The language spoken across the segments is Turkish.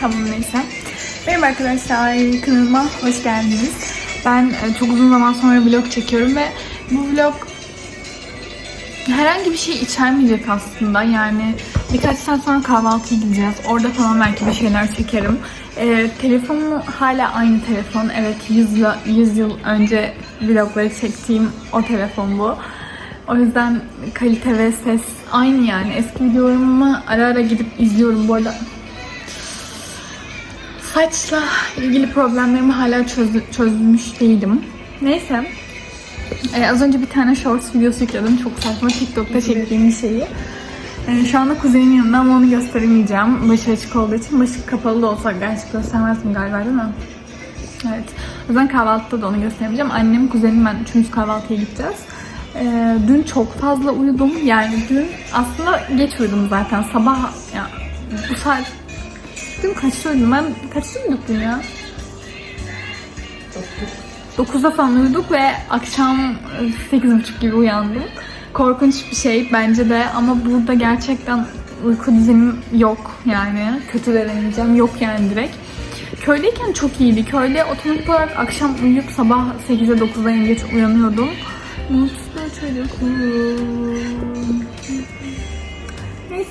Tamam neyse. Merhaba arkadaşlar, kanalıma hoş geldiniz. Ben e, çok uzun zaman sonra vlog çekiyorum ve bu vlog herhangi bir şey içermeyecek aslında. Yani birkaç saat sonra kahvaltıya gideceğiz. Orada falan belki bir şeyler çekerim. Ee, telefonum hala aynı telefon. Evet 100, yıl- 100 yıl önce vlogları çektiğim o telefon bu. O yüzden kalite ve ses aynı yani. Eski videolarımı ara ara gidip izliyorum. Bu arada saçla ilgili problemlerimi hala çöz- çözmüş değilim. Neyse. Ee, az önce bir tane shorts videosu yükledim. Çok saçma TikTok'ta çektiğim bir şeyi. Ee, şu anda kuzenin yanında ama onu gösteremeyeceğim. Başı açık olduğu için. Başı kapalı da olsa gerçi göstermezdim galiba değil mi? Evet. O yüzden kahvaltıda da onu gösteremeyeceğim. Annem, kuzenim ben üçümüz kahvaltıya gideceğiz. Ee, dün çok fazla uyudum. Yani dün aslında geç uyudum zaten. Sabah ya bu saat Dün kaçta uyudum? Ben kaçta uyuduk dün ya? 9'da falan uyuduk ve akşam 8.30 gibi uyandım. Korkunç bir şey bence de ama burada gerçekten uyku düzenim yok yani. Kötü de. Yok yani direkt. Köydeyken çok iyiydi. Köyde otomatik olarak akşam uyuyup sabah 8'e 9'da en geç uyanıyordum. Mutlu çocukluğum.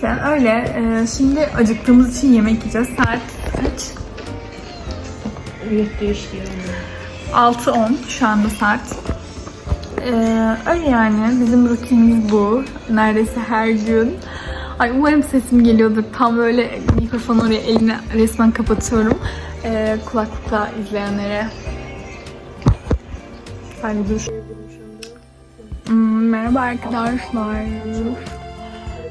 Neyse öyle. Ee, şimdi acıktığımız için yemek yiyeceğiz. Saat kaç? Evet değişiyor. 6.10 şu anda saat. Ee, öyle yani. Bizim rutinimiz bu. Neredeyse her gün. Ay umarım sesim geliyordur. Tam böyle mikrofonu oraya eline resmen kapatıyorum. Ee, kulaklıkla izleyenlere. Hadi dur. Hmm, merhaba arkadaşlar.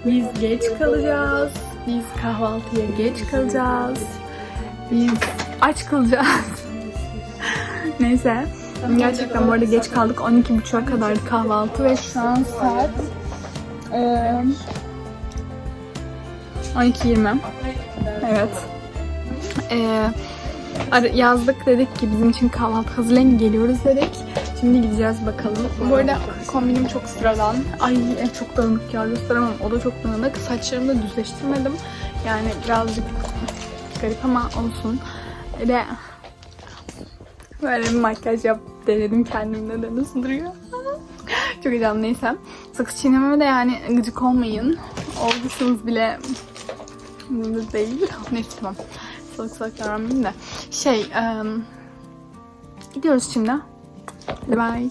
Biz geç kalacağız. Biz kahvaltıya geç kalacağız. Biz aç kalacağız. Neyse. Gerçekten bu arada geç kaldık. 12.30'a kadar kahvaltı ve şu an saat eee 12.20. Evet. Ara- yazdık dedik ki bizim için kahvaltı hazırlayın geliyoruz dedik. Şimdi gideceğiz bakalım. Bu arada kombinim çok sıradan. Ay ev çok dağınık ya gösteremem. O da çok dağınık. Saçlarımı da düzleştirmedim. Yani birazcık garip ama olsun. Ve Böyle bir makyaj yap denedim kendimde de nasıl duruyor. Çok heyecanlı neyse. Sakız çiğnememe de yani gıcık olmayın. Olduysanız bile değil. Neyse tamam. Salak salak davranmayayım da. Şey, em, gidiyoruz şimdi. Bye.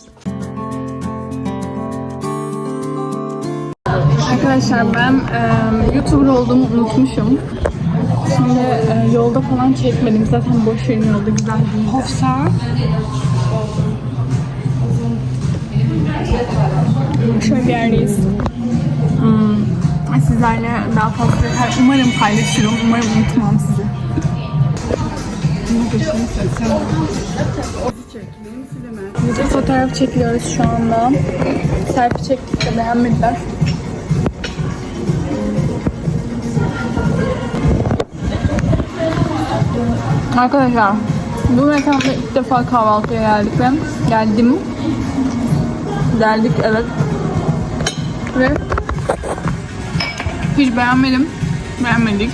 Arkadaşlar ben em, YouTuber olduğumu unutmuşum. Şimdi e, yolda falan çekmedim. Zaten boş verin yolda güzel değil. Hopsa. Şöyle bir yerdeyiz. Hmm. Sizlerle daha fazla umarım paylaşırım. Umarım unutmam sizi. Bir fotoğraf çekiyoruz şu anda. Selfie çektik de beğenmediler. Arkadaşlar bu mekanda ilk defa kahvaltıya geldik ve geldim. Geldik evet. Ve hiç beğenmedim. Beğenmedik.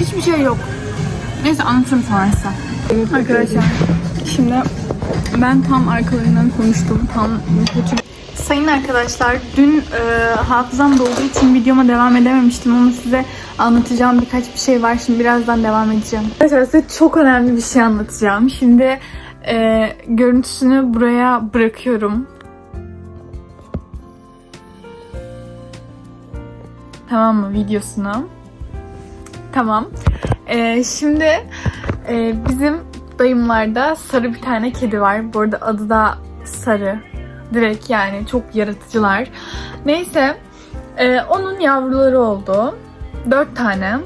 Hiçbir şey yok. Neyse anlatırım sonra size. Arkadaşlar şimdi ben tam arkalarından konuştum. Tam kötü Sayın arkadaşlar, dün e, hafızam dolduğu için videoma devam edememiştim ama size anlatacağım birkaç bir şey var. Şimdi birazdan devam edeceğim. Arkadaşlar size çok önemli bir şey anlatacağım. Şimdi e, görüntüsünü buraya bırakıyorum. Tamam mı videosunu? Tamam. E, şimdi e, bizim dayımlarda sarı bir tane kedi var. Bu arada adı da Sarı. Direkt yani çok yaratıcılar. Neyse e, onun yavruları oldu. Dört tane.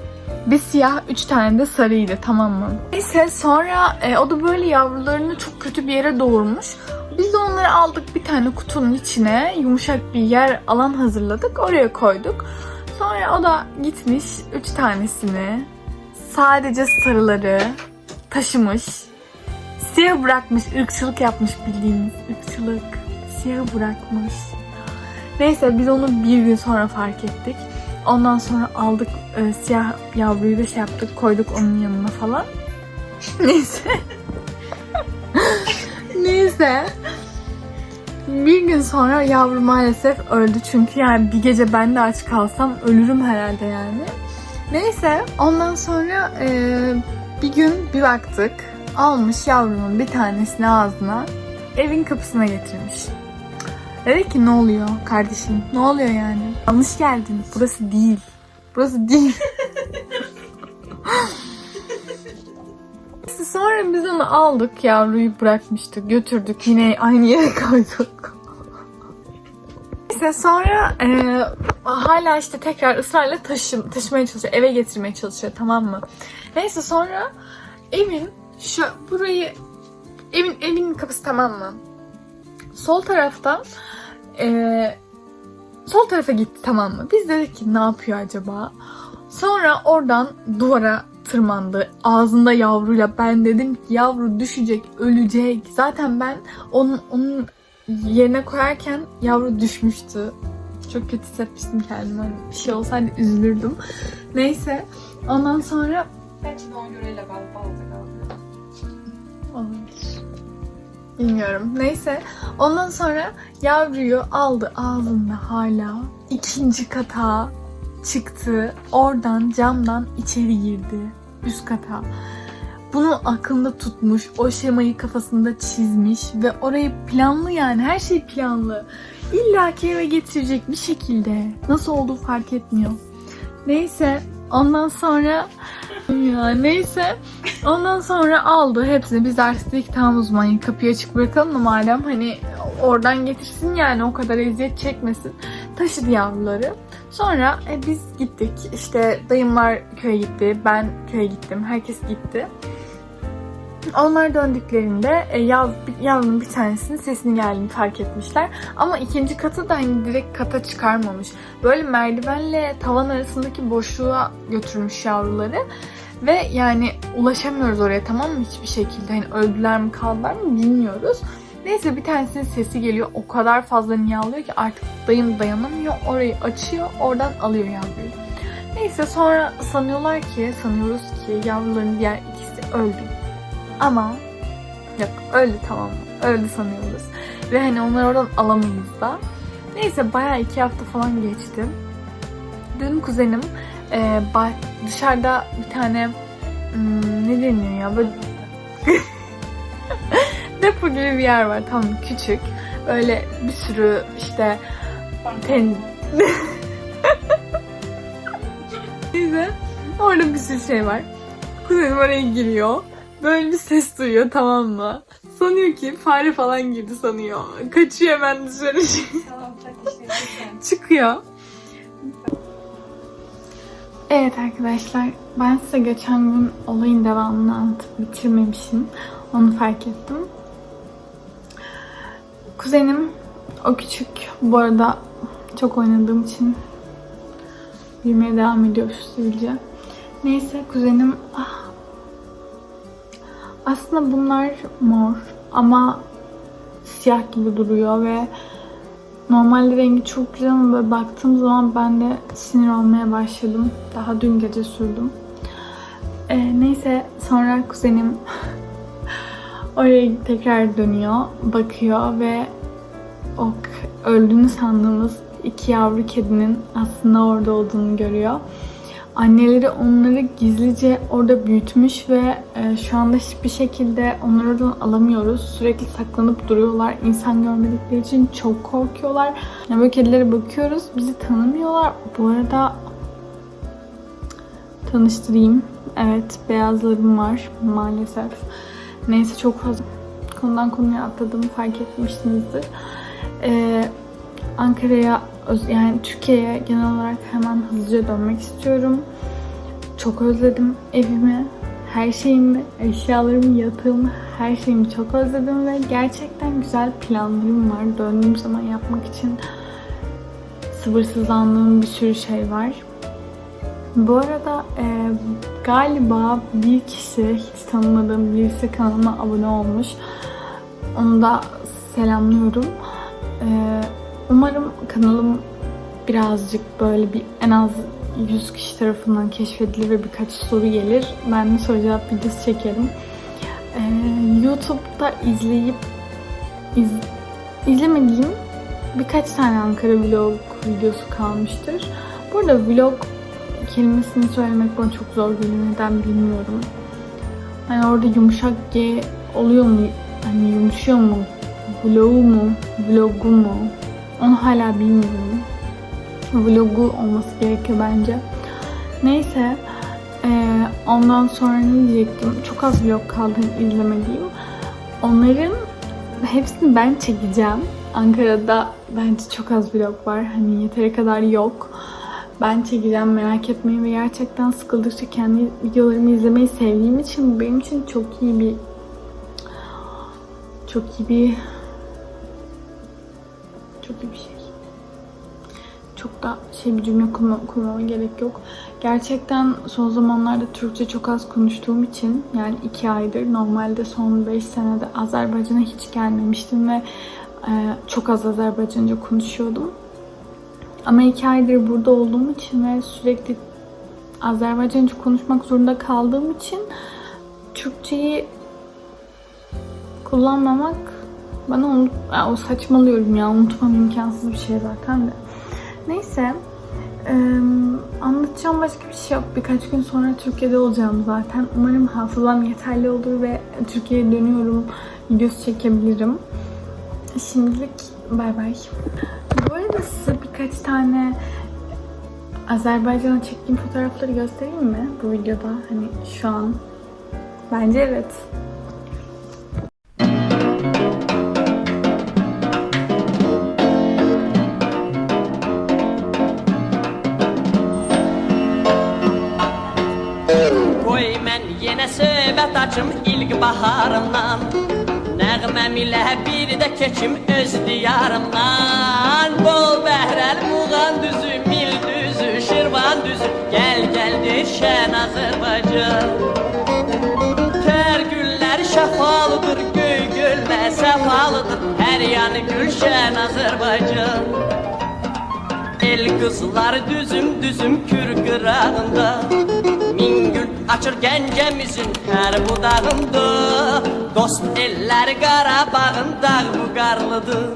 Bir siyah, üç tane de sarıydı tamam mı? Neyse sonra e, o da böyle yavrularını çok kötü bir yere doğurmuş. Biz de onları aldık bir tane kutunun içine yumuşak bir yer alan hazırladık. Oraya koyduk. Sonra o da gitmiş üç tanesini sadece sarıları taşımış. Siyah bırakmış, ırkçılık yapmış bildiğimiz ırkçılık. Siyah bırakmış. Neyse biz onu bir gün sonra fark ettik. Ondan sonra aldık e, siyah yavruyu da şey yaptık koyduk onun yanına falan. Neyse. Neyse. Bir gün sonra yavru maalesef öldü çünkü yani bir gece ben de aç kalsam ölürüm herhalde yani. Neyse ondan sonra e, bir gün bir baktık almış yavrunun bir tanesini ağzına evin kapısına getirmiş. Dedi ki ne oluyor kardeşim ne oluyor yani yanlış geldin burası değil burası değil. Sonra biz onu aldık yavruyu bırakmıştık götürdük yine aynı yere koyduk. İşte sonra e, hala işte tekrar ısrarla taşı, taşımaya çalışıyor eve getirmeye çalışıyor tamam mı? Neyse sonra evin şu burayı evin evin kapısı tamam mı? Sol taraftan e, sol tarafa gitti tamam mı? Biz dedik ki ne yapıyor acaba? Sonra oradan duvara tırmandı. Ağzında yavruyla ben dedim ki yavru düşecek, ölecek. Zaten ben onun onun yerine koyarken yavru düşmüştü. Çok kötü hissetmiştim kendimi. Hani Bir şey olsaydı üzülürdüm. Neyse. Ondan sonra Belki de o göreyle bal balda kaldı. Bilmiyorum. Neyse. Ondan sonra yavruyu aldı ağzında hala. ikinci kata çıktı. Oradan camdan içeri girdi. Üst kata. Bunu aklında tutmuş. O şemayı kafasında çizmiş. Ve orayı planlı yani. Her şey planlı. İlla ki eve getirecek bir şekilde. Nasıl olduğu fark etmiyor. Neyse. Ondan sonra ya neyse Ondan sonra aldı hepsini. Biz artık dedik tamam uzman kapıyı açık bırakalım da madem hani oradan getirsin yani o kadar eziyet çekmesin. Taşıdı yavruları. Sonra e, biz gittik. İşte dayımlar köye gitti. Ben köye gittim. Herkes gitti. Onlar döndüklerinde e, yav, yavrunun bir tanesinin sesini geldiğini fark etmişler. Ama ikinci katı da hani direkt kata çıkarmamış. Böyle merdivenle tavan arasındaki boşluğa götürmüş yavruları. Ve yani ulaşamıyoruz oraya tamam mı hiçbir şekilde. Hani öldüler mi kaldılar mı bilmiyoruz. Neyse bir tanesinin sesi geliyor. O kadar fazla miyavlıyor ki artık dayım dayanamıyor. Orayı açıyor. Oradan alıyor yavruyu. Neyse sonra sanıyorlar ki, sanıyoruz ki yavruların diğer ikisi öldü. Ama yok öldü tamam? Öldü sanıyoruz. Ve hani onları oradan alamayız da. Neyse bayağı iki hafta falan geçti. Dün kuzenim e, dışarıda bir tane hmm, ne deniyor ya böyle depo gibi bir yer var mı? küçük böyle bir sürü işte ten Neyse orada bir sürü şey var kuzenim oraya giriyor böyle bir ses duyuyor tamam mı sanıyor ki fare falan girdi sanıyor kaçıyor hemen dışarı Tamam çıkıyor Evet arkadaşlar, ben size geçen gün olayın devamını anlatıp bitirmemişim. Onu fark ettim. Kuzenim, o küçük. Bu arada çok oynadığım için büyümeye devam ediyor sivilce. Neyse kuzenim, ah. Aslında bunlar mor ama siyah gibi duruyor ve Normalde rengi çok güzel ama böyle baktığım zaman ben de sinir olmaya başladım. Daha dün gece sürdüm. Ee, neyse sonra kuzenim oraya tekrar dönüyor, bakıyor ve o öldüğünü sandığımız iki yavru kedinin aslında orada olduğunu görüyor. Anneleri onları gizlice orada büyütmüş ve e, şu anda hiçbir şekilde onları oradan alamıyoruz. Sürekli saklanıp duruyorlar. İnsan görmedikleri için çok korkuyorlar. Yani böyle kedilere bakıyoruz. Bizi tanımıyorlar. Bu arada tanıştırayım. Evet beyazlarım var maalesef. Neyse çok fazla konudan konuya atladığımı fark etmişsinizdir. Ee, Ankara'ya yani Türkiye'ye genel olarak hemen hızlıca dönmek istiyorum. Çok özledim evimi, her şeyimi, eşyalarımı, yatağımı, her şeyimi çok özledim ve gerçekten güzel planlarım var. Döndüğüm zaman yapmak için sabırsızlandığım bir sürü şey var. Bu arada e, galiba bir kişi, hiç tanımadığım birisi kanalıma abone olmuş. Onu da selamlıyorum. E, umarım kanalım birazcık böyle bir en az 100 kişi tarafından keşfedilir ve birkaç soru gelir. Ben de soru cevap videosu çekerim. Ee, YouTube'da izleyip iz, izlemediğim birkaç tane Ankara vlog videosu kalmıştır. Burada vlog kelimesini söylemek bana çok zor geliyor. Neden bilmiyorum. Hani orada yumuşak G oluyor mu? Hani yumuşuyor mu? Vlogu mu? Vlogu mu? Onu hala bilmiyorum. Vlogu olması gerekiyor bence. Neyse. eee, ondan sonra ne diyecektim? Çok az vlog kaldı izlemediğim. Onların hepsini ben çekeceğim. Ankara'da bence çok az vlog var. Hani yeteri kadar yok. Ben çekeceğim merak etmeyin ve gerçekten sıkıldıkça kendi videolarımı izlemeyi sevdiğim için bu benim için çok iyi bir çok iyi bir bir şey. Çok da şey bir cümle kurma, kurmama gerek yok. Gerçekten son zamanlarda Türkçe çok az konuştuğum için yani iki aydır normalde son 5 senede Azerbaycan'a hiç gelmemiştim ve e, çok az Azerbaycanca konuşuyordum. Ama iki aydır burada olduğum için ve sürekli Azerbaycanca konuşmak zorunda kaldığım için Türkçeyi kullanmamak bana unut, ya o saçmalıyorum ya unutmam imkansız bir şey zaten de. Neyse eee, anlatacağım başka bir şey yok. Birkaç gün sonra Türkiye'de olacağım zaten. Umarım hafızam yeterli olur ve Türkiye'ye dönüyorum. Videosu çekebilirim. Şimdilik bay bay. Bu arada size birkaç tane Azerbaycan'a çektiğim fotoğrafları göstereyim mi bu videoda? Hani şu an. Bence evet. Söhbət açım ilk baharımdan Nəğməm ilə bir də keçim öz diyarımdan. Bol bəhrəl muğan düzü, mil düzü, şirvan düzü. Gəl gəldir şən Azərbaycan Tər güllər şəfalıdır, göy gölmə səfalıdır. Hər yanı gülşən Azərbaycan El kızlar düzüm düzüm kür qırağında Min gül açır gəncəmizin hər budağında. Dost ellər Qarabağın dağ bu qarlıdır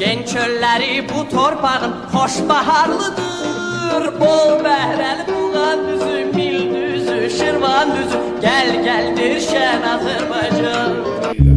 Gen çölləri bu torpağın xoş baharlıdır. Bol bəhrəli buğan düzü, mil düzü, şirvan düzü. Gəl gəldir şən Azərbaycan